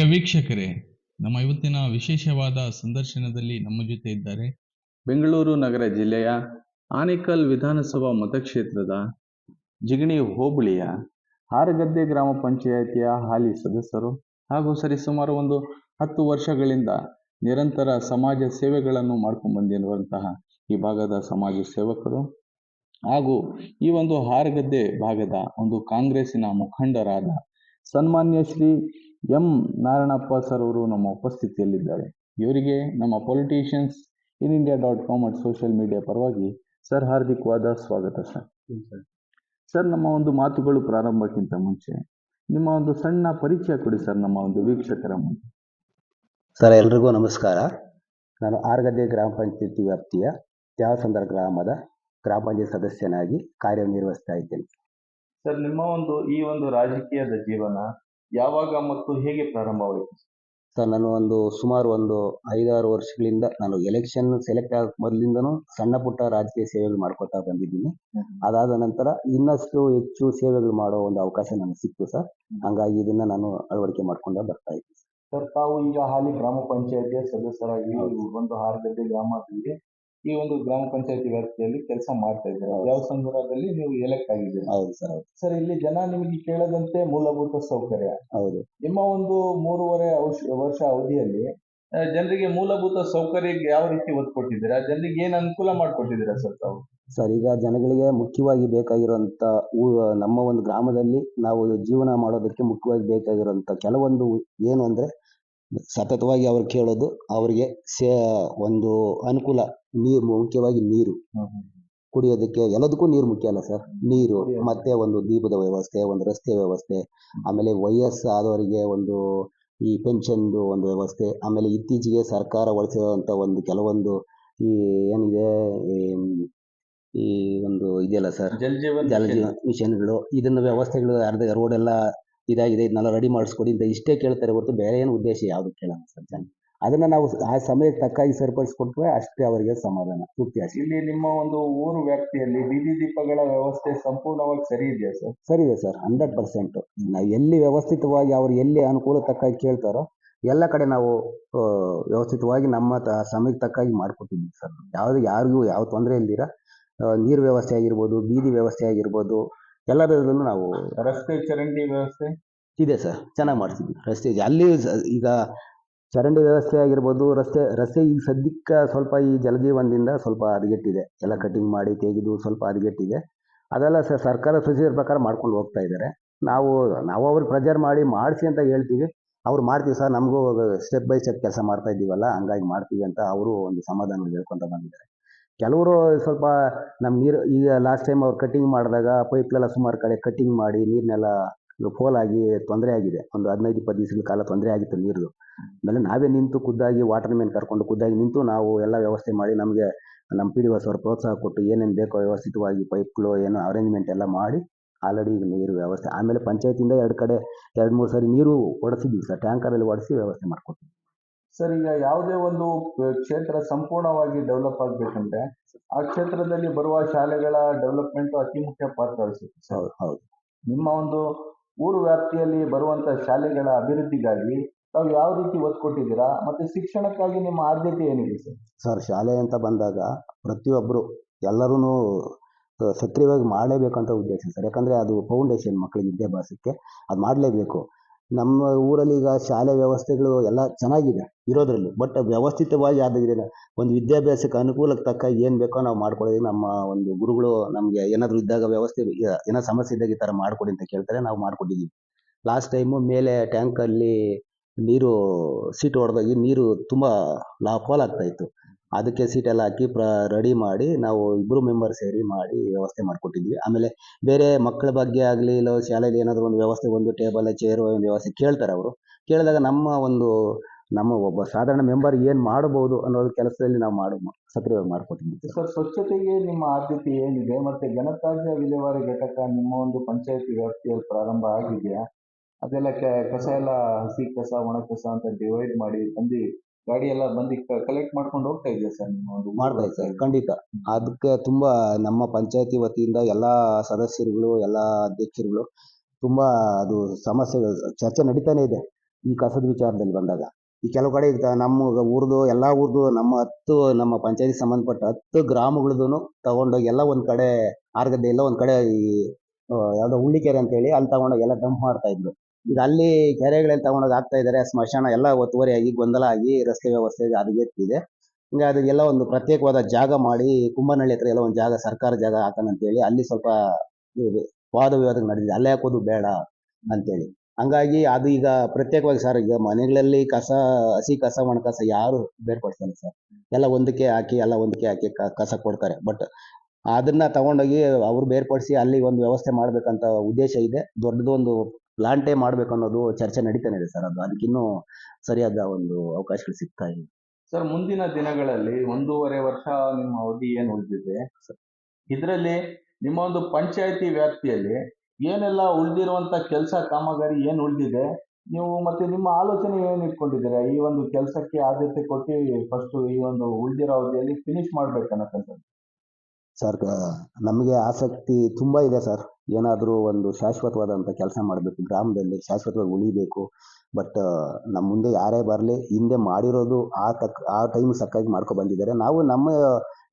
ಪ್ರಿಯ ವೀಕ್ಷಕರೇ, ನಮ್ಮ ಇವತ್ತಿನ ವಿಶೇಷವಾದ ಸಂದರ್ಶನದಲ್ಲಿ ನಮ್ಮ ಜೊತೆ ಇದ್ದಾರೆ ಬೆಂಗಳೂರು ನಗರ ಜಿಲ್ಲೆಯ ಆನೇಕಲ್ ವಿಧಾನಸಭಾ ಮತಕ್ಷೇತ್ರದ ಜಿಗಣಿ ಹೋಬಳಿಯ ಹಾರಗದ್ದೆ ಗ್ರಾಮ ಪಂಚಾಯಿತಿಯ ಹಾಲಿ ಸದಸ್ಯರು ಹಾಗೂ ಸರಿಸುಮಾರು ಒಂದು ಹತ್ತು ವರ್ಷಗಳಿಂದ ನಿರಂತರ ಸಮಾಜ ಸೇವೆಗಳನ್ನು ಮಾಡ್ಕೊಂಡು ಬಂದಿರುವಂತಹ ಈ ಭಾಗದ ಸಮಾಜ ಸೇವಕರು ಹಾಗೂ ಈ ಒಂದು ಹಾರಗದ್ದೆ ಭಾಗದ ಒಂದು ಕಾಂಗ್ರೆಸ್ಸಿನ ಮುಖಂಡರಾದ ಸನ್ಮಾನ್ಯ ಶ್ರೀ ಎಂ ನಾರಾಯಣಪ್ಪ ಸರ್ ಅವರು ನಮ್ಮ ಉಪಸ್ಥಿತಿಯಲ್ಲಿದ್ದಾರೆ. ಇವರಿಗೆ ನಮ್ಮ politicians in India dot com at social media ಪರವಾಗಿ ಸರ್ ಹಾರ್ದಿಕವಾದ ಸ್ವಾಗತ ಸರ್. ಸರ್ ನಮ್ಮ ಒಂದು ಮಾತುಗಳು ಪ್ರಾರಂಭಕ್ಕಿಂತ ಮುಂಚೆ ನಿಮ್ಮ ಒಂದು ಸಣ್ಣ ಪರಿಚಯ ಕೊಡಿ ಸರ್ ನಮ್ಮ ಒಂದು ವೀಕ್ಷಕರ ಮುಂದೆ. ಸರ್ ಎಲ್ರಿಗೂ ನಮಸ್ಕಾರ. ನಾನು ಆರ್ಗದ್ದೆ ಗ್ರಾಮ ಪಂಚಾಯತಿ ವ್ಯಾಪ್ತಿಯ ತ್ಯಾವಸಂದ್ರ ಗ್ರಾಮದ ಗ್ರಾಮ ಪಂಚಾಯತ್ ಸದಸ್ಯನಾಗಿ ಕಾರ್ಯನಿರ್ವಹಿಸ್ತಾ ಇದ್ದೇನೆ. ಸರ್ ನಿಮ್ಮ ಒಂದು ಈ ಒಂದು ರಾಜಕೀಯದ ಜೀವನ ಯಾವಾಗ ಮತ್ತು ಹೇಗೆ ಪ್ರಾರಂಭವಾಯಿತು ಸರ್ ನಾನು ಒಂದು ಸುಮಾರು ಒಂದು ಐದಾರು ವರ್ಷಗಳಿಂದ ನಾನು ಎಲೆಕ್ಷನ್ ಸೆಲೆಕ್ಟ್ ಆಗ ಮೊದಲಿಂದನೂ ಸಣ್ಣ ಪುಟ್ಟ ರಾಜಕೀಯ ಸೇವೆಗಳು ಮಾಡ್ಕೊತಾ ಬಂದಿದ್ದೀನಿ. ಅದಾದ ನಂತರ ಇನ್ನಷ್ಟು ಹೆಚ್ಚು ಸೇವೆಗಳು ಮಾಡೋ ಒಂದು ಅವಕಾಶ ನನಗೆ ಸಿಕ್ತು ಸರ್. ಹಂಗಾಗಿ ಇದನ್ನ ನಾನು ಅಳವಡಿಕೆ ಮಾಡ್ಕೊಂಡ ಬರ್ತಾ ಇದ್ದೀನಿ ಸರ್. ತಾವು ಈಗ ಹಾಲಿ ಗ್ರಾಮ ಪಂಚಾಯತಿಯ ಸದಸ್ಯರಾಗಿ. ಒಂದು ಹಾರಗದ್ದೆ ಗ್ರಾಮದಲ್ಲಿ ಈ ಒಂದು ಗ್ರಾಮ ಪಂಚಾಯತಿ ವ್ಯಾಪ್ತಿಯಲ್ಲಿ ಕೆಲಸ ಮಾಡ್ತಾ ಇದ್ದೀರ. ಯಾವ ಸಂದರ್ಭದಲ್ಲಿ ನೀವು ಎಲೆಕ್ಟ್ ಆಗಿದ್ದೀರಿ? ಹೌದು ಸರ್ ಹೌದು. ಸರ್ ಇಲ್ಲಿ ಜನ ನಿಮಗೆ ಕೇಳದಂತೆ ಮೂಲಭೂತ ಸೌಕರ್ಯ. ಹೌದು. ನಿಮ್ಮ ಒಂದು ಮೂರುವರೆ ಔಷ- ವರ್ಷ ಅವಧಿಯಲ್ಲಿ ಆ, ಜನರಿಗೆ ಮೂಲಭೂತ ಸೌಕರ್ಯಕ್ಕೆ ಯಾವ ರೀತಿ ಒತ್ತು ಕೊಟ್ಟಿದ್ದೀರಾ ಜನರಿಗೆ ಏನು ಅನುಕೂಲ ಮಾಡಿಕೊಟ್ಟಿದ್ದೀರಾ ಸರ್ ತಾವು? ಸರ್ ಈಗ ಜನಗಳಿಗೆ ಮುಖ್ಯವಾಗಿ ಬೇಕಾಗಿರುವಂತ ಊ- ನಮ್ಮ ಒಂದು ಗ್ರಾಮದಲ್ಲಿ ನಾವು ಜೀವನ ಮಾಡೋದಕ್ಕೆ ಮುಖ್ಯವಾಗಿ ಬೇಕಾಗಿರುವಂತ ಕೆಲವೊಂದು ಏನು ಅಂದ್ರೆ ಸತತವಾಗಿ ಅವ್ರು ಕೇಳೋದು ಅವರಿಗೆ ಸೇ ಒಂದು ಅನುಕೂಲ ನೀರು ಮುಖ್ಯವಾಗಿ ನೀರು ಕುಡಿಯೋದಕ್ಕೆ ಎಲ್ಲದಕ್ಕೂ ನೀರು ಮುಖ್ಯ ಅಲ್ಲ ಸರ್. ನೀರು ಮತ್ತೆ ಒಂದು ದೀಪದ ವ್ಯವಸ್ಥೆ ಒಂದು ರಸ್ತೆ ವ್ಯವಸ್ಥೆ ಆಮೇಲೆ ವಯಸ್ಸಾದವರಿಗೆ ಒಂದು ಈ ಪೆನ್ಷನ್ದು ಒಂದು ವ್ಯವಸ್ಥೆ ಆಮೇಲೆ ಇತ್ತೀಚೆಗೆ ಸರ್ಕಾರ ಹೊರಡಿಸಿರುವಂತ ಒಂದು ಕೆಲವೊಂದು ಈ ಏನಿದೆ ಈ- ಒಂದು ಇದೆಯಲ್ಲ ಸರ್? ಜಲ್ ಜೀವನ್ ಜಲ ಮಿಷನ್. ಜೀವನ ಮಿಷನ್ಗಳು ಇದನ್ನ ವ್ಯವಸ್ಥೆಗಳು ಅರ್ಧ ರೋಡ್ ಎಲ್ಲ ಇದಾಗಿದೆ ಇದನ್ನೆಲ್ಲ ರೆಡಿ ಮಾಡಿಸ್ಕೊಡಿ ಅಂತ ಇಷ್ಟೇ ಕೇಳ್ತಾರೆ ಹೊರತು ಬೇರೆ ಏನು ಉದ್ದೇಶ ಯಾವುದು ಕೇಳೋಣ ಸರ್ ಜನ. ಅದನ್ನ ನಾವು ಆ ಸಮಯಕ್ಕೆ ತಕ್ಕಾಗಿ ಸರಿಪಡಿಸ್ಕೊಟ್ರೆ ಅಷ್ಟೇ ಅವರಿಗೆ ಸಮಾಧಾನ ತೃಪ್ತಿ ಅಷ್ಟೇ ಇಲ್ಲಿ ನಿಮ್ಮ ಒಂದು ಊರು ವ್ಯಾಪ್ತಿಯಲ್ಲಿ ಬೀದಿ ದೀಪಗಳ ವ್ಯವಸ್ಥೆ ಸಂಪೂರ್ಣವಾಗಿ ಸರಿ ಇದೆಯಾ ಸರ್? ಸರಿ ಇದೆ ಸರ್ ಹಂಡ್ರೆಡ್ ಪರ್ಸೆಂಟ್ ನಾವು ಎಲ್ಲಿ ವ್ಯವಸ್ಥಿತವಾಗಿ ಅವ್ರು ಎಲ್ಲಿ ಅನುಕೂಲ ತಕ್ಕಾಗಿ ಕೇಳ್ತಾರೋ ಎಲ್ಲ ಕಡೆ ನಾವು ವ್ಯವಸ್ಥಿತವಾಗಿ ನಮ್ಮ ತ ಸಮಯಕ್ಕೆ ತಕ್ಕಾಗಿ ಮಾಡಿಕೊಟ್ಟಿದ್ದೀವಿ ಸರ್. ಯಾವುದು ಯಾರಿಗೂ ಯಾವ ತೊಂದರೆ ಇಲ್ದಿರ ನೀರು ವ್ಯವಸ್ಥೆ ಆಗಿರ್ಬೋದು ಬೀದಿ ವ್ಯವಸ್ಥೆ ಆಗಿರ್ಬೋದು ಎಲ್ಲದರಲ್ಲೂ ನಾವು ರಸ್ತೆ ಚರಂಡಿ ವ್ಯವಸ್ಥೆ? ಇದೆ ಸರ್ ಚೆನ್ನಾಗಿ ಮಾಡ್ತಿದ್ವಿ ರಸ್ತೆ ಇದೆ. ಅಲ್ಲಿ ಸ- ಈಗ ಚರಂಡಿ ವ್ಯವಸ್ಥೆ ಆಗಿರ್ಬೋದು ರಸ್ತೆ ರಸ್ತೆ ಈಗ ಸದ್ಯಕ್ಕೆ ಸ್ವಲ್ಪ ಈ ಜಲಜೀವನದಿಂದ ಸ್ವಲ್ಪ ಹದಗೆಟ್ಟಿದೆ. ಎಲ್ಲ ಕಟಿಂಗ್ ಮಾಡಿ ತೆಗೆದು ಸ್ವಲ್ಪ ಹದಗೆಟ್ಟಿದೆ. ಅದೆಲ್ಲ ಸರ್ ಸರ್ಕಾರ ಪ್ರೊಸೀಜರ್ ಪ್ರಕಾರ ಮಾಡ್ಕೊಂಡು ಹೋಗ್ತಾ ಇದ್ದಾರೆ. ನಾವು ನಾವು ಅವ್ರಿಗೆ ಪ್ರಜರ್ ಮಾಡಿ ಮಾಡಿಸಿ ಅಂತ ಹೇಳ್ತೀವಿ. ಅವ್ರು ಮಾಡ್ತೀವಿ ಸರ್ ನಮಗೂ ಸ್ಟೆಪ್ ಬೈ ಸ್ಟೆಪ್ ಕೆಲಸ ಮಾಡ್ತಾ ಇದ್ದೀವಲ್ಲ ಹಂಗಾಗಿ ಮಾಡ್ತೀವಿ ಅಂತ ಅವರು ಒಂದು ಸಮಾಧಾನ ಹೇಳ್ಕೊಂತ ಬಂದಿದ್ದಾರೆ. ಕೆಲವರು ಸ್ವಲ್ಪ ನಮ್ಮ ನೀರು, ಈಗ ಲಾಸ್ಟ್ ಟೈಮ್ ಅವ್ರು ಕಟ್ಟಿಂಗ್ ಮಾಡಿದಾಗ ಪೈಪ್ಲೆಲ್ಲ ಸುಮಾರು ಕಡೆ ಕಟ್ಟಿಂಗ್ ಮಾಡಿ ನೀರನ್ನೆಲ್ಲ ಫೋಲ್ ಆಗಿ ತೊಂದರೆ ಆಗಿದೆ. ಒಂದು ಹದಿನೈದು, ಇಪ್ಪತ್ತು ದಿವಸಗಳ ಕಾಲ ತೊಂದರೆ ಆಗಿತ್ತು ನೀರು ಆಮೇಲೆ ನಾವೇ ನಿಂತು ಖುದ್ದಾಗಿ ವಾಟರ್ ಮ್ಯಾನ್ ಕರ್ಕೊಂಡು ಖುದ್ದಾಗಿ ನಿಂತು ನಾವು ಎಲ್ಲ ವ್ಯವಸ್ಥೆ ಮಾಡಿ ನಮಗೆ ನಮ್ಮ ಪಿ ಡಿ ಒಸ್ ಅವರು ಪ್ರೋತ್ಸಾಹ ಕೊಟ್ಟು ಏನೇನು ಬೇಕೋ ವ್ಯವಸ್ಥಿತವಾಗಿ ಪೈಪ್ಗಳು ಏನೋ ಅರೇಂಜ್ಮೆಂಟ್ ಎಲ್ಲ ಮಾಡಿ ಆಲ್ರೆಡಿ ಈಗ ನೀರು ವ್ಯವಸ್ಥೆ. ಆಮೇಲೆ ಪಂಚಾಯತಿಂದ ಎರಡು ಕಡೆ, ಎರಡು ಮೂರು ಸಾರಿ ನೀರು ಒಡೆಸಿದ್ವಿ ಸರ್. ಟ್ಯಾಂಕರಲ್ಲಿ ಹೊಡೆಸಿ ವ್ಯವಸ್ಥೆ ಮಾಡ್ಕೊಡ್ತೀವಿ ಸರ್ ಈಗ ಯಾವುದೇ ಒಂದು ಕ್ಷೇತ್ರ ಸಂಪೂರ್ಣವಾಗಿ ಡೆವಲಪ್ ಆಗಬೇಕಂದ್ರೆ ಆ ಕ್ಷೇತ್ರದಲ್ಲಿ ಬರುವ ಶಾಲೆಗಳ ಡೆವಲಪ್ಮೆಂಟ್ ಅತಿ ಮುಖ್ಯ ಪಾತ್ರ ವಹಿಸುತ್ತೆ ಸರ್. ಹೌದು ಹೌದು. ನಿಮ್ಮ ಒಂದು ಊರು ವ್ಯಾಪ್ತಿಯಲ್ಲಿ ಬರುವಂತ ಶಾಲೆಗಳ ಅಭಿವೃದ್ಧಿಗಾಗಿ ತಾವು ಯಾವ ರೀತಿ ಒತ್ತು ಕೊಟ್ಟಿದ್ದೀರಾ? ಮತ್ತೆ ಶಿಕ್ಷಣಕ್ಕಾಗಿ ನಿಮ್ಮ ಆದ್ಯತೆ ಏನಿದೆ ಸರ್? ಸರ್ ಶಾಲೆ ಅಂತ ಬಂದಾಗ ಪ್ರತಿಯೊಬ್ಬರು ಎಲ್ಲರೂ ಸಕ್ರಿಯವಾಗಿ ಮಾಡಲೇಬೇಕಂತ ಉದ್ದೇಶ ಸರ್. ಯಾಕಂದರೆ ಅದು ಫೌಂಡೇಶನ್ ಮಕ್ಕಳಿಗೆ ವಿದ್ಯಾಭ್ಯಾಸಕ್ಕೆ ಅದು ಮಾಡಲೇಬೇಕು. ನಮ್ಮ ಊರಲ್ಲಿ ಈಗ ಶಾಲೆ ವ್ಯವಸ್ಥೆಗಳು ಎಲ್ಲ ಚೆನ್ನಾಗಿದೆ, ಇರೋದ್ರಲ್ಲಿ. ಬಟ್ ವ್ಯವಸ್ಥಿತವಾಗಿ ಆಗಿದೆ ಒಂದು ವಿದ್ಯಾಭ್ಯಾಸಕ್ಕೆ ಅನುಕೂಲಕ್ಕೆ ತಕ್ಕ ಏನು ಬೇಕೋ ನಾವು ಮಾಡ್ಕೊಳ್ಳೋದು ನಮ್ಮ ಒಂದು ಗುರುಗಳು ನಮಗೆ ಏನಾದರೂ ಇದ್ದಾಗ ವ್ಯವಸ್ಥೆ ಏನೋ ಸಮಸ್ಯೆ ಇದ್ದಾಗ ಈ ಥರ ಮಾಡಿಕೊಡಿ ಅಂತ ಕೇಳ್ತಾರೆ. ನಾವು ಮಾಡಿಕೊಟ್ಟಿದ್ದೀವಿ. ಲಾಸ್ಟ್ ಟೈಮು ಮೇಲೆ ಟ್ಯಾಂಕಲ್ಲಿ ನೀರು, ಸೀಟ್ ಹೊಡೆದಾಗಿ ನೀರು ತುಂಬ ಲಾ ಫಾಲ್ ಆಗ್ತಾ ಇತ್ತು. ಅದಕ್ಕೆ ಸೀಟೆಲ್ಲ ಹಾಕಿ ಪ್ರ ರೆಡಿ ಮಾಡಿ ನಾವು ಇಬ್ಬರು ಮೆಂಬರ್ ಸೇರಿ ಮಾಡಿ ವ್ಯವಸ್ಥೆ ಮಾಡಿಕೊಟ್ಟಿದ್ವಿ. ಆಮೇಲೆ ಬೇರೆ ಮಕ್ಕಳ ಬಗ್ಗೆ ಆಗಲಿ, ಇಲ್ಲ ಶಾಲೆಯಲ್ಲಿ ಏನಾದರೂ ಒಂದು ವ್ಯವಸ್ಥೆ, ಒಂದು ಟೇಬಲ್ ಚೇರು ಒಂದು ವ್ಯವಸ್ಥೆ ಕೇಳ್ತಾರೆ ಅವರು. ಕೇಳಿದಾಗ ನಮ್ಮ ಒಂದು, ನಮ್ಮ ಒಬ್ಬ ಸಾಧಾರಣ ಮೆಂಬರ್ ಏನು ಮಾಡಬಹುದು ಅನ್ನೋದು ಕೆಲಸದಲ್ಲಿ ನಾವು ಮಾಡು, ಸಕ್ರಿಯವಾಗಿ ಮಾಡಿಕೊಟ್ಟಿದ್ವಿ ಸರ್, ಸ್ವಚ್ಛತೆಗೆ ನಿಮ್ಮ ಆದ್ಯತೆ ಏನಿದೆ? ಮತ್ತೆ ಘನತ್ಯಾಜ್ಯ ವಿಲೇವಾರಿ ಘಟಕ ನಿಮ್ಮ ಒಂದು ಪಂಚಾಯತಿ ವ್ಯಾಪ್ತಿಯಲ್ಲಿ ಪ್ರಾರಂಭ ಆಗಿದೆಯಾ? ಅದೆಲ್ಲ ಕಸ ಎಲ್ಲ ಹಸಿ ಕಸ, ಒಣ ಕಸ ಅಂತ ಡಿವೈಡ್ ಮಾಡಿ ಬಂದು ಗಾಡಿ ಎಲ್ಲ ಬಂದು ಕಲೆಕ್ಟ್ ಮಾಡ್ಕೊಂಡು ಹೋಗ್ತಾ ಇದೆಯಾ ಸರ್ ನಿಮ್ಮ ಒಂದು ಮಾಡ್ತಾ ಇದ್ದಾರೆ ಖಂಡಿತ. ಅದಕ್ಕೆ ತುಂಬಾ ನಮ್ಮ ಪಂಚಾಯತಿ ವತಿಯಿಂದ ಎಲ್ಲ ಸದಸ್ಯರುಗಳು ಎಲ್ಲ ಅಧ್ಯಕ್ಷರುಗಳು ತುಂಬಾ ಅದು ಸಮಸ್ಯೆ ಚರ್ಚೆ ನಡೀತಾನೆ ಇದೆ ಈ ಕಸದ ವಿಚಾರದಲ್ಲಿ ಬಂದಾಗ. ಈ ಕೆಲವು ಕಡೆ ಈಗ ನಮ್ಮ ಊರ್ದು ಎಲ್ಲ ಊರ್ದು ನಮ್ಮ ಹತ್ತು ನಮ್ಮ ಪಂಚಾಯತಿ ಸಂಬಂಧಪಟ್ಟ ಹತ್ತು ಗ್ರಾಮಗಳದ್ದು ತಗೊಂಡೋಗಿ ಎಲ್ಲ ಒಂದ್ ಕಡೆ ಆರ್ಗದ್ದೆ ಎಲ್ಲ ಒಂದ್ ಕಡೆ ಈ ಯಾವ್ದೋ ಯಾವ್ದೋ ಹುಳ್ಳಿಕೆರೆ ಅಂತೇಳಿ ಅಲ್ಲಿ ತಗೊಂಡೋಗಿ ಎಲ್ಲ ಡಂಪ್ ಮಾಡ್ತಾ ಇದ್ರು. ಈಗ ಅಲ್ಲಿ ಕೆರೆಗಳಲ್ಲಿ ತಗೊಂಡೋಗಿ ಹಾಕ್ತಾ ಇದ್ದಾರೆ, ಸ್ಮಶಾನ ಎಲ್ಲ ಒತ್ತುವರಿ ಆಗಿ, ಗೊಂದಲ ಆಗಿ, ರಸ್ತೆ ವ್ಯವಸ್ಥೆ ಹದಗೆಟ್ಟಿದೆ. ಹಿಂಗೆ ಅದಕ್ಕೆಲ್ಲ ಒಂದು ಪ್ರತ್ಯೇಕವಾದ ಜಾಗ ಮಾಡಿ ಕುಂಬನಹಳ್ಳಿ ಹತ್ರ ಎಲ್ಲ ಒಂದು ಜಾಗ, ಸರ್ಕಾರ ಜಾಗ ಹಾಕೋಣ ಅಂತೇಳಿ ಅಲ್ಲಿ ಸ್ವಲ್ಪ ವಾದ ವಿವಾದ ನಡೆದಿದೆ. ಅಲ್ಲೇ ಹಾಕೋದು ಬೇಡ ಅಂತೇಳಿ. ಹಂಗಾಗಿ ಅದು ಈಗ ಪ್ರತ್ಯೇಕವಾಗಿ ಸರ್, ಈಗ ಮನೆಗಳಲ್ಲಿ ಕಸ, ಹಸಿ ಕಸ ಒಣ ಕಸ ಯಾರು ಬೇರ್ಪಡಿಸಲ್ಲ ಸರ್. ಎಲ್ಲ ಒಂದಕ್ಕೆ ಹಾಕಿ, ಎಲ್ಲ ಒಂದಕ್ಕೆ ಹಾಕಿ ಕಸ ಕೊಡ್ತಾರೆ. ಬಟ್ ಅದನ್ನ ತಗೊಂಡೋಗಿ ಅವ್ರು ಬೇರ್ಪಡಿಸಿ ಅಲ್ಲಿ ಒಂದು ವ್ಯವಸ್ಥೆ ಮಾಡ್ಬೇಕಂತ ಉದ್ದೇಶ ಇದೆ. ದೊಡ್ಡದೊಂದು ಪ್ಲಾಂಟೇ ಮಾಡ್ಬೇಕು ಅನ್ನೋದು ಚರ್ಚೆ ನಡೀತಾನೆ ಇದೆ ಸರ್. ಅದು ಅದಕ್ಕಿನ್ನೂ ಸರಿಯಾದ ಒಂದು ಅವಕಾಶಗಳು ಸಿಗ್ತಾ ಇಲ್ಲ ಸರ್ ಮುಂದಿನ ದಿನಗಳಲ್ಲಿ ಒಂದೂವರೆ ವರ್ಷ ನಿಮ್ಮ ಅವಧಿ ಏನು ಉಳಿದಿದೆ? ಇದರಲ್ಲಿ ನಿಮ್ಮ ಒಂದು ಪಂಚಾಯತಿ ವ್ಯಾಪ್ತಿಯಲ್ಲಿ ಏನೆಲ್ಲ ಉಳಿದಿರುವಂತ ಕೆಲಸ ಕಾಮಗಾರಿ ಏನು ಉಳಿದಿದೆ? ನೀವು ಮತ್ತೆ ನಿಮ್ಮ ಆಲೋಚನೆ ಏನು ಇಟ್ಕೊಂಡಿದ್ದೀರಾ? ಈ ಒಂದು ಕೆಲಸಕ್ಕೆ ಆದ್ಯತೆ ಕೊಟ್ಟು ಫಸ್ಟ್ ಈ ಒಂದು ಉಳಿದಿರೋ ಅವಧಿಯಲ್ಲಿ ಫಿನಿಶ್ ಮಾಡ್ಬೇಕನ್ನಕ್ಕಂಥದ್ದು ಸರ್ ನಮಗೆ ಆಸಕ್ತಿ ತುಂಬ ಇದೆ ಸರ್ ಏನಾದರೂ ಒಂದು ಶಾಶ್ವತವಾದಂಥ ಕೆಲಸ ಮಾಡಬೇಕು, ಗ್ರಾಮದಲ್ಲಿ ಶಾಶ್ವತವಾಗಿ ಉಳಿಬೇಕು ಬಟ್ ನಮ್ಮ ಮುಂದೆ ಯಾರೇ ಬರಲಿ, ಹಿಂದೆ ಮಾಡಿರೋದು ಆ ತಕ್, ಆ ಟೈಮ್ ಸಕ್ಕಾಗಿ ಮಾಡ್ಕೊ ಬಂದಿದ್ದಾರೆ. ನಾವು ನಮ್ಮ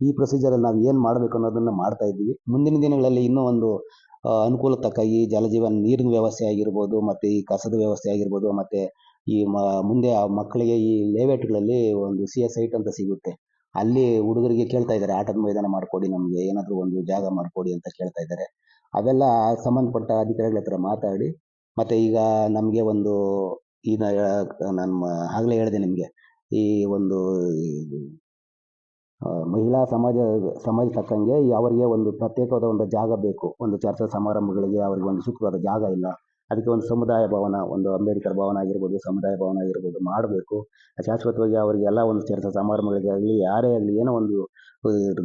ಈ ಪ್ರೊಸೀಜರಲ್ಲಿ ನಾವು ಏನು ಮಾಡಬೇಕು ಅನ್ನೋದನ್ನು ಮಾಡ್ತಾ ಇದ್ದೀವಿ. ಮುಂದಿನ ದಿನಗಳಲ್ಲಿ ಇನ್ನೂ ಒಂದು ಅನುಕೂಲ ತಕ್ಕಾಗಿ ಜಲಜೀವನ ನೀರಿನ ವ್ಯವಸ್ಥೆ ಆಗಿರ್ಬೋದು, ಮತ್ತು ಈ ಕಸದ ವ್ಯವಸ್ಥೆ ಆಗಿರ್ಬೋದು, ಮತ್ತು ಈ ಮುಂದೆ ಆ ಮಕ್ಕಳಿಗೆ ಈ ಲೇಔಟ್ಗಳಲ್ಲಿ ಒಂದು ಸಿ ಎಸ್ ಐಟ್ ಅಂತ ಸಿಗುತ್ತೆ. ಅಲ್ಲಿ ಹುಡುಗರಿಗೆ ಕೇಳ್ತಾ ಇದ್ದಾರೆ, ಆಟದ ಮೈದಾನ ಮಾಡಿಕೊಡಿ ನಮಗೆ, ಏನಾದರೂ ಒಂದು ಜಾಗ ಮಾಡಿಕೊಡಿ ಅಂತ ಕೇಳ್ತಾ ಇದ್ದಾರೆ. ಅವೆಲ್ಲ ಸಂಬಂಧಪಟ್ಟ ಅಧಿಕಾರಿಗಳ ಹತ್ರ ಮಾತಾಡಿ, ಮತ್ತೆ ಈಗ ನಮಗೆ ಒಂದು ಈಗ ನಮ್ಮ ಆಗಲೇ ಹೇಳಿದೆ ನಿಮಗೆ, ಈ ಒಂದು ಮಹಿಳಾ ಸಮಾಜ ಸಮಾಜ ತಕ್ಕಂಗೆ ಅವರಿಗೆ ಒಂದು ಪ್ರತ್ಯೇಕವಾದ ಒಂದು ಜಾಗ ಬೇಕು, ಒಂದು ಚರ್ಚಾ ಸಮಾರಂಭಗಳಿಗೆ ಅವರಿಗೆ ಒಂದು ಸೂಕ್ತವಾದ ಜಾಗ ಇಲ್ಲ. ಅದಕ್ಕೆ ಒಂದು ಸಮುದಾಯ ಭವನ ಒಂದು ಅಂಬೇಡ್ಕರ್ ಭವನ ಆಗಿರ್ಬೋದು ಸಮುದಾಯ ಭವನ ಆಗಿರ್ಬೋದು ಮಾಡಬೇಕು. ಶಾಶ್ವತವಾಗಿ ಅವರಿಗೆಲ್ಲ ಒಂದು ಚರ್ಚಾ ಸಮಾರಂಭಗಳಿಗೆ ಆಗಲಿ ಯಾರೇ ಆಗಲಿ ಏನೋ ಒಂದು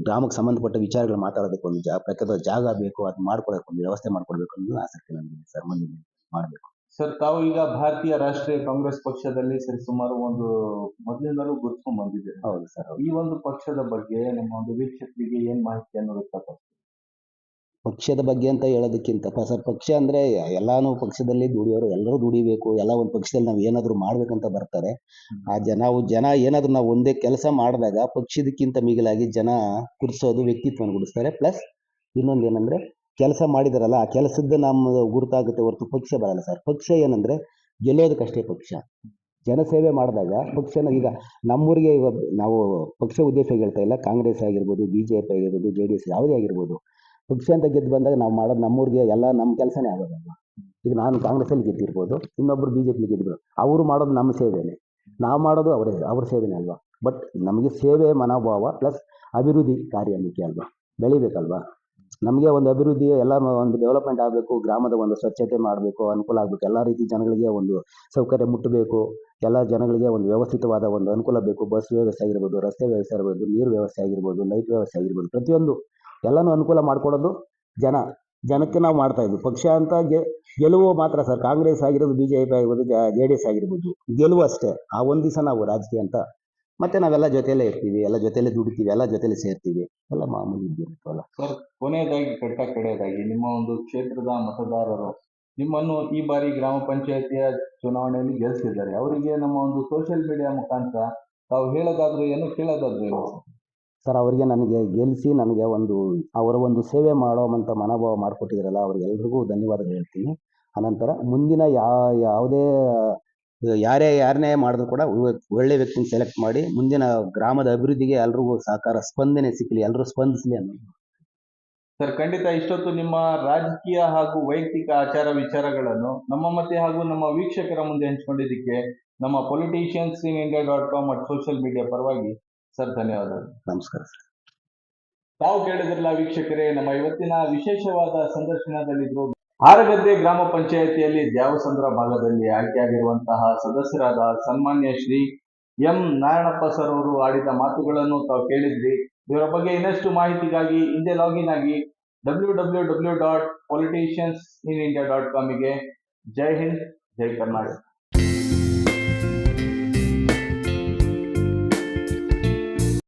ಗ್ರಾಮಕ್ಕೆ ಸಂಬಂಧಪಟ್ಟ ವಿಚಾರಗಳು ಮಾತಾಡೋದಕ್ಕೆ ಒಂದು ಜಾ ಜಾಗ ಬೇಕು ಅದು ಮಾಡ್ಕೊಡೋಕೆ ಒಂದು ವ್ಯವಸ್ಥೆ ಮಾಡ್ಕೊಡ್ಬೇಕು ಅನ್ನೋದು ಆಸಕ್ತಿ ನನಗೆ ಸರ್ ಮುಂದೆ ಮಾಡಬೇಕು. ಸರ್ ತಾವು ಈಗ ಭಾರತೀಯ ರಾಷ್ಟ್ರೀಯ ಕಾಂಗ್ರೆಸ್ ಪಕ್ಷದಲ್ಲಿ ಸರಿ ಸುಮಾರು ಒಂದು ಮೊದಲಿಂದಲೂ ಗುರುತ್ಕೊಂಡ್ ಬಂದಿದ್ದೀರಿ. ಹೌದು ಸರ್ ಈ ಒಂದು ಪಕ್ಷದ ಬಗ್ಗೆ ನಿಮ್ಮ ಒಂದು ವೀಕ್ಷಕರಿಗೆ ಏನ್ ಮಾಹಿತಿಯನ್ನು ವ್ಯಕ್ತಪಡಿಸ್ತೀರಿ? ಪಕ್ಷದ ಬಗ್ಗೆ ಅಂತ ಹೇಳೋದಕ್ಕಿಂತ ಪ- ಸರ್ ಪಕ್ಷ ಅಂದರೆ ಎಲ್ಲಾನು ಪಕ್ಷದಲ್ಲಿ ದುಡಿಯೋರು ಎಲ್ಲರೂ ದುಡಿಬೇಕು, ಎಲ್ಲ ಒಂದು ಪಕ್ಷದಲ್ಲಿ ನಾವು ಏನಾದರೂ ಮಾಡ್ಬೇಕಂತ ಬರ್ತಾರೆ. ಆ ಜನ ಜನ ಏನಾದರೂ ನಾವು ಒಂದೇ ಕೆಲಸ ಮಾಡಿದಾಗ ಪಕ್ಷದಕ್ಕಿಂತ ಮಿಗಿಲಾಗಿ ಜನ ಕುರ್ಸೋದು ವ್ಯಕ್ತಿತ್ವನ ಗುಡಿಸ್ತಾರೆ. ಪ್ಲಸ್ ಇನ್ನೊಂದು ಏನಂದರೆ ಕೆಲಸ ಮಾಡಿದಾರಲ್ಲ, ಆ ಕೆಲಸದ ನಮ್ಮ ಗುರುತಾಗುತ್ತೆ ಹೊರತು ಪಕ್ಷ ಬರಲ್ಲ ಸರ್. ಪಕ್ಷ ಏನಂದರೆ ಗೆಲ್ಲೋದಕ್ಕಷ್ಟೇ ಪಕ್ಷ. ಜನಸೇವೆ ಮಾಡಿದಾಗ ಪಕ್ಷನ ಈಗ ನಮ್ಮೂರಿಗೆ ಇವಾಗ ನಾವು ಪಕ್ಷ ಉದ್ದೇಶ ಹೇಳ್ತಾ ಇಲ್ಲ. ಕಾಂಗ್ರೆಸ್ ಆಗಿರ್ಬೋದು ಬಿ ಜೆ ಪಿ ಆಗಿರ್ಬೋದು, ಜೆ ಡಿ ಎಸ್ ಯಾವುದೇ ಆಗಿರ್ಬೋದು. ಪಕ್ಷ ಅಂತ ಗೆದ್ದು ಬಂದಾಗ ನಾವು ಮಾಡೋದು ನಮ್ಮೂರಿಗೆ ಎಲ್ಲ ನಮ್ಮ ಕೆಲಸನೇ ಆಗೋದಲ್ಲ ಈಗ ನಾನು ಕಾಂಗ್ರೆಸ್ಸಲ್ಲಿ ಗೆದ್ದಿರ್ಬೋದು, ಇನ್ನೊಬ್ರು ಬಿ ಜೆ ಪಿ ಗೆದ್ದಿರ್ಬೋದು, ಅವರು ಮಾಡೋದು ನಮ್ಮ ಸೇವೆನೇ. ನಾವು ಮಾಡೋದು ಅವರೇ, ಅವ್ರ ಸೇವೆನೇ ಅಲ್ವಾ? ಬಟ್ ನಮಗೆ ಸೇವೆ, ಮನೋಭಾವ ಪ್ಲಸ್ ಅಭಿವೃದ್ಧಿ ಕಾರ್ಯ ಮುಖ್ಯ ಅಲ್ವಾ? ಬೆಳಿಬೇಕಲ್ವಾ? ನಮಗೆ ಒಂದು ಅಭಿವೃದ್ಧಿ, ಎಲ್ಲ ಒಂದು ಡೆವಲಪ್ಮೆಂಟ್ ಆಗಬೇಕು, ಗ್ರಾಮದ ಒಂದು ಸ್ವಚ್ಛತೆ ಮಾಡಬೇಕು, ಅನುಕೂಲ ಆಗಬೇಕು, ಎಲ್ಲ ರೀತಿ ಜನಗಳಿಗೆ ಒಂದು ಸೌಕರ್ಯ ಮುಟ್ಟಬೇಕು, ಎಲ್ಲ ಜನಗಳಿಗೆ ಒಂದು ವ್ಯವಸ್ಥಿತವಾದ ಒಂದು ಅನುಕೂಲ ಬೇಕು. ಬಸ್ ವ್ಯವಸ್ಥೆ ಆಗಿರ್ಬೋದು, ರಸ್ತೆ ವ್ಯವಸ್ಥೆ ಆಗಿರ್ಬೋದು, ನೀರು ವ್ಯವಸ್ಥೆ ಆಗಿರ್ಬೋದು ಲೈಟ್ ವ್ಯವಸ್ಥೆ ಆಗಿರ್ಬೋದು, ಪ್ರತಿಯೊಂದು. ಎಲ್ಲನೂ ಅನುಕೂಲ ಮಾಡಿಕೊಡೋದು ಜನ, ಜನಕ್ಕೆ ನಾವು ಮಾಡ್ತಾ ಇದ್ವಿ. ಪಕ್ಷ ಅಂತ ಗೆಲುವು ಮಾತ್ರ ಸರ್, ಕಾಂಗ್ರೆಸ್ ಆಗಿರೋದು ಬಿ ಜೆ ಪಿ ಆಗಿರ್ಬೋದು, ಜೆ ಡಿ ಎಸ್ ಆಗಿರ್ಬೋದು ಗೆಲುವು ಅಷ್ಟೇ. ಆ ಒಂದು ದಿವಸ ನಾವು ರಾಜಕೀಯ ಅಂತ, ಮತ್ತೆ ನಾವೆಲ್ಲ ಜೊತೆಯಲ್ಲೇ ಇರ್ತೀವಿ, ಎಲ್ಲ ಜೊತೆಯಲ್ಲೇ ದುಡಿತೀವಿ, ಎಲ್ಲ ಜೊತೆಯಲ್ಲೇ ಸೇರ್ತೀವಿ. ಎಲ್ಲ ಮಾಮೂಲಿ ಇದ್ದಿರುತ್ತಲ್ಲ ಸರ್, ಕೊನೆಯದಾಗಿ ಕಟ್ಟ ಕಡೆಯದಾಗಿ, ನಿಮ್ಮ ಒಂದು ಕ್ಷೇತ್ರದ ಮತದಾರರು ನಿಮ್ಮನ್ನು ಈ ಬಾರಿ ಗ್ರಾಮ ಪಂಚಾಯತಿಯ ಚುನಾವಣೆಯಲ್ಲಿ ಗೆಲ್ಸಿದ್ದಾರೆ. ಅವರಿಗೆ ನಮ್ಮ ಒಂದು ಸೋಷಿಯಲ್ ಮೀಡಿಯಾ ಮುಖಾಂತರ ತಾವು ಹೇಳೋದಾದ್ರೂ ಏನು ಕೇಳೋದಾದ್ರೂ ಏನು? ಸರ್, ಅವರಿಗೆ ನನಗೆ ಗೆಲ್ಲಿಸಿ ನನಗೆ ಒಂದು, ಅವರ ಒಂದು ಸೇವೆ ಮಾಡೋವಂಥ ಮನೋಭಾವ ಮಾಡಿಕೊಟ್ಟಿದ್ರಲ್ಲ, ಅವ್ರಿಗೆಲ್ರಿಗೂ ಧನ್ಯವಾದಗಳು ಹೇಳ್ತೀನಿ. ಅನಂತರ ಮುಂದಿನ ಯಾ, ಯಾವುದೇ, ಯಾರೇ, ಯಾರನ್ನೇ ಮಾಡಿದ್ರು ಕೂಡ ಒಳ್ಳೆ ವ್ಯಕ್ತಿನ ಸೆಲೆಕ್ಟ್ ಮಾಡಿ ಮುಂದಿನ ಗ್ರಾಮದ ಅಭಿವೃದ್ಧಿಗೆ ಎಲ್ರಿಗೂ ಸಹಕಾರ, ಸ್ಪಂದನೆ ಸಿಕ್ಕಲಿ ಎಲ್ಲರೂ ಸ್ಪಂದಿಸಲಿ ಅನ್ನೋದು. ಸರ್, ಖಂಡಿತ ಇಷ್ಟೊತ್ತು ನಿಮ್ಮ ರಾಜಕೀಯ ಹಾಗೂ ವೈಯಕ್ತಿಕ ಆಚಾರ ವಿಚಾರಗಳನ್ನು ನಮ್ಮ ಮತ್ತೆ ಹಾಗೂ ನಮ್ಮ ವೀಕ್ಷಕರ ಮುಂದೆ ಹಂಚಿಕೊಂಡಿದ್ದಕ್ಕೆ ನಮ್ಮ politicians in India dot com ಮತ್ತು ಸೋಷಿಯಲ್ ಮೀಡಿಯಾ ಪರವಾಗಿ ಸರ್ ಧನ್ಯವಾದಗಳು. ನಮಸ್ಕಾರ ಸರ್. ತಾವು ಕೇಳಿದ್ರಲ್ಲ ವೀಕ್ಷಕರೇ ನಮ್ಮ ಇವತ್ತಿನ ವಿಶೇಷವಾದ ಸಂದರ್ಶನದಲ್ಲಿದ್ರು ಆರಗದ್ದೆ ಗ್ರಾಮ ಪಂಚಾಯಿತಿಯಲ್ಲಿ ದ್ಯಾವಸಂದ್ರ ಭಾಗದಲ್ಲಿ ಆಯ್ಕೆಯಾಗಿರುವಂತಹ ಸದಸ್ಯರಾದ ಸನ್ಮಾನ್ಯ ಶ್ರೀ ಎಂ ನಾರಾಯಣಪ್ಪ ಸರ್ ಅವರು ಆಡಿದ ಮಾತುಗಳನ್ನು ತಾವು ಕೇಳಿದ್ರಿ. ಇವರ ಬಗ್ಗೆ ಇನ್ನಷ್ಟು ಮಾಹಿತಿಗಾಗಿ ಹಿಂದೆ ಲಾಗಿನ್ ಆಗಿ W W W dot politicians in India dot ಕಾಮಿಗೆ ಜೈ ಹಿಂದ್ ಜೈ ಕರ್ನಾಟಕ.